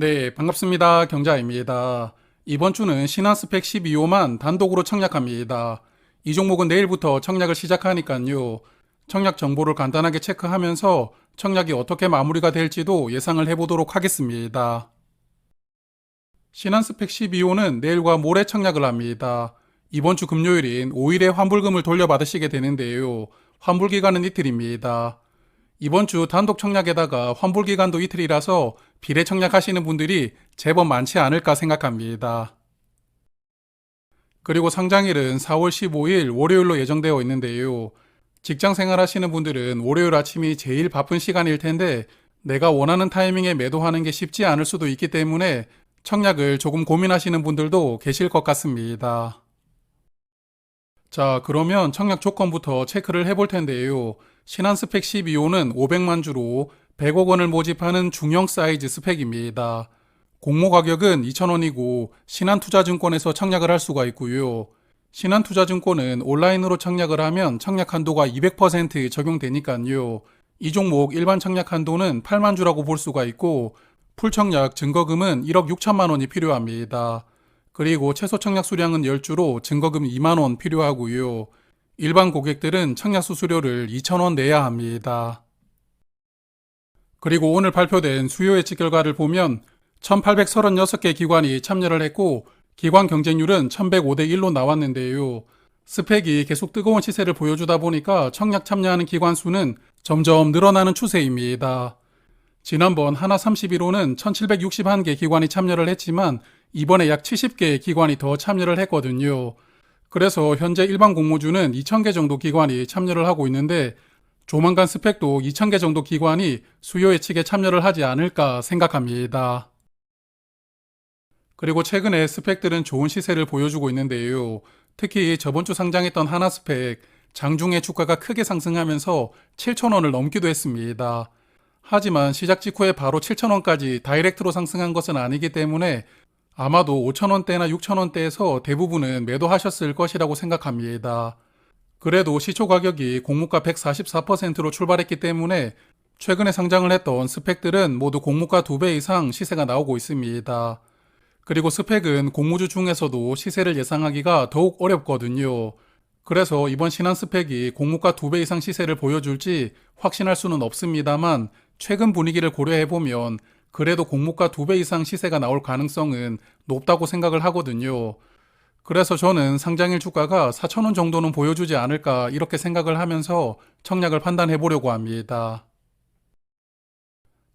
네, 반갑습니다. 경자입니다. 이번 주는 신한스펙 12호만 단독으로 청약합니다. 이 종목은 내일부터 청약을 시작하니까요. 청약 정보를 간단하게 체크하면서 청약이 어떻게 마무리가 될지도 예상을 해보도록 하겠습니다. 신한스펙 12호는 내일과 모레 청약을 합니다. 이번 주 금요일인 5일에 환불금을 돌려받으시게 되는데요. 환불 기간은 이틀입니다. 이번 주 단독 청약에다가 환불 기간도 이틀이라서 비례 청약하시는 분들이 제법 많지 않을까 생각합니다. 그리고 상장일은 4월 15일 월요일로 예정되어 있는데요. 직장 생활 하시는 분들은 월요일 아침이 제일 바쁜 시간일 텐데 내가 원하는 타이밍에 매도하는 게 쉽지 않을 수도 있기 때문에 청약을 조금 고민하시는 분들도 계실 것 같습니다. 자, 그러면 청약 조건부터 체크를 해볼 텐데요. 신한 스펙 12호는 500만 주로 100억 원을 모집하는 중형 사이즈 스펙입니다. 공모 가격은 2,000원이고 신한투자증권에서 청약을 할 수가 있고요. 신한투자증권은 온라인으로 청약을 하면 청약 한도가 200% 적용되니까요. 이 종목 일반 청약 한도는 8만 주라고 볼 수가 있고 풀청약 증거금은 1억 6천만 원이 필요합니다. 그리고 최소 청약 수량은 10주로 증거금 2만 원 필요하고요. 일반 고객들은 청약 수수료를 2,000원 내야 합니다. 그리고 오늘 발표된 수요 예측 결과를 보면 1,836개 기관이 참여를 했고 기관 경쟁률은 1,105대 1로 나왔는데요. 스펙이 계속 뜨거운 시세를 보여주다 보니까 청약 참여하는 기관 수는 점점 늘어나는 추세입니다. 지난번 하나 31호는 1761개 기관이 참여를 했지만 이번에 약 70개 기관이 더 참여를 했거든요. 그래서 현재 일반 공모주는 2,000개 정도 기관이 참여를 하고 있는데 조만간 스펙도 2,000개 정도 기관이 수요 예측에 참여를 하지 않을까 생각합니다. 그리고 최근에 스펙들은 좋은 시세를 보여주고 있는데요. 특히 저번 주 상장했던 하나 스펙, 장중에 주가가 크게 상승하면서 7,000원을 넘기도 했습니다. 하지만 시작 직후에 바로 7,000원까지 다이렉트로 상승한 것은 아니기 때문에 아마도 5,000원대나 6,000원대에서 대부분은 매도하셨을 것이라고 생각합니다. 그래도 시초 가격이 공모가 144%로 출발했기 때문에 최근에 상장을 했던 스펙들은 모두 공모가 2배 이상 시세가 나오고 있습니다. 그리고 스펙은 공모주 중에서도 시세를 예상하기가 더욱 어렵거든요. 그래서 이번 신한 스펙이 공모가 2배 이상 시세를 보여줄지 확신할 수는 없습니다만 최근 분위기를 고려해보면 그래도 공모가 2배 이상 시세가 나올 가능성은 높다고 생각을 하거든요. 그래서 저는 상장일 주가가 4,000원 정도는 보여주지 않을까 이렇게 생각을 하면서 청약을 판단해 보려고 합니다.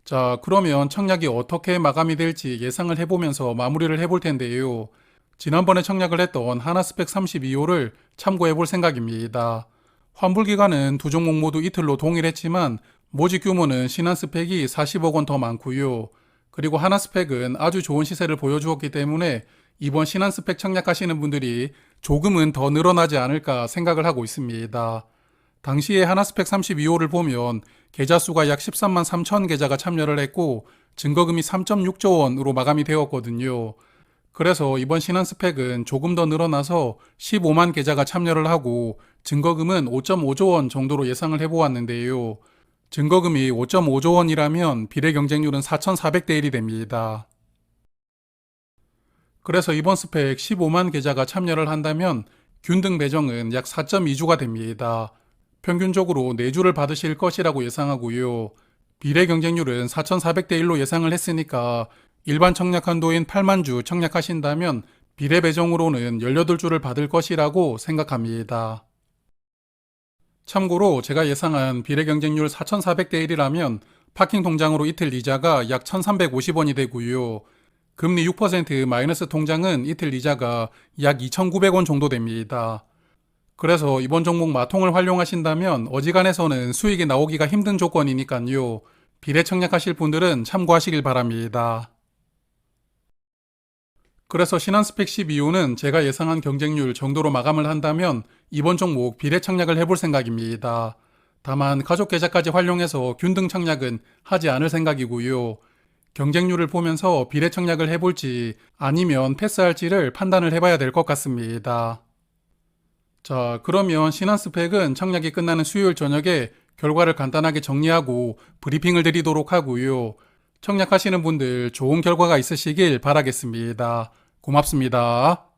자, 그러면 청약이 어떻게 마감이 될지 예상을 해보면서 마무리를 해볼 텐데요. 지난번에 청약을 했던 하나스펙 32호를 참고해 볼 생각입니다. 환불 기간은 두 종목 모두 이틀로 동일했지만 모집 규모는 신한 스펙이 40억 원 더 많고요. 그리고 하나 스펙은 아주 좋은 시세를 보여주었기 때문에 이번 신한 스펙 청약하시는 분들이 조금은 더 늘어나지 않을까 생각을 하고 있습니다. 당시에 하나 스펙 32호를 보면 계좌 수가 약 13만 3천 계좌가 참여를 했고 증거금이 3.6조 원으로 마감이 되었거든요. 그래서 이번 신한 스펙은 조금 더 늘어나서 15만 계좌가 참여를 하고 증거금은 5.5조 원 정도로 예상을 해보았는데요. 증거금이 5.5조 원이라면 비례 경쟁률은 4,400대 1이 됩니다. 그래서 이번 스펙 15만 계좌가 참여를 한다면 균등 배정은 약 4.2주가 됩니다. 평균적으로 4주를 받으실 것이라고 예상하고요. 비례 경쟁률은 4,400대 1로 예상을 했으니까 일반 청약 한도인 8만 주 청약하신다면 비례 배정으로는 18주를 받을 것이라고 생각합니다. 참고로 제가 예상한 비례 경쟁률 4,400대 1이라면 파킹 통장으로 이틀 이자가 약 1,350원이 되고요. 금리 6% 마이너스 통장은 이틀 이자가 약 2,900원 정도 됩니다. 그래서 이번 종목 마통을 활용하신다면 어지간해서는 수익이 나오기가 힘든 조건이니까요. 비례 청약하실 분들은 참고하시길 바랍니다. 그래서 신한스펙 12호는 제가 예상한 경쟁률 정도로 마감을 한다면 이번 종목 비례 청약을 해볼 생각입니다. 다만 가족 계좌까지 활용해서 균등 청약은 하지 않을 생각이고요. 경쟁률을 보면서 비례 청약을 해볼지 아니면 패스할지를 판단을 해봐야 될 것 같습니다. 자, 그러면 신한스펙은 청약이 끝나는 수요일 저녁에 결과를 간단하게 정리하고 브리핑을 드리도록 하고요. 청약하시는 분들 좋은 결과가 있으시길 바라겠습니다. 고맙습니다.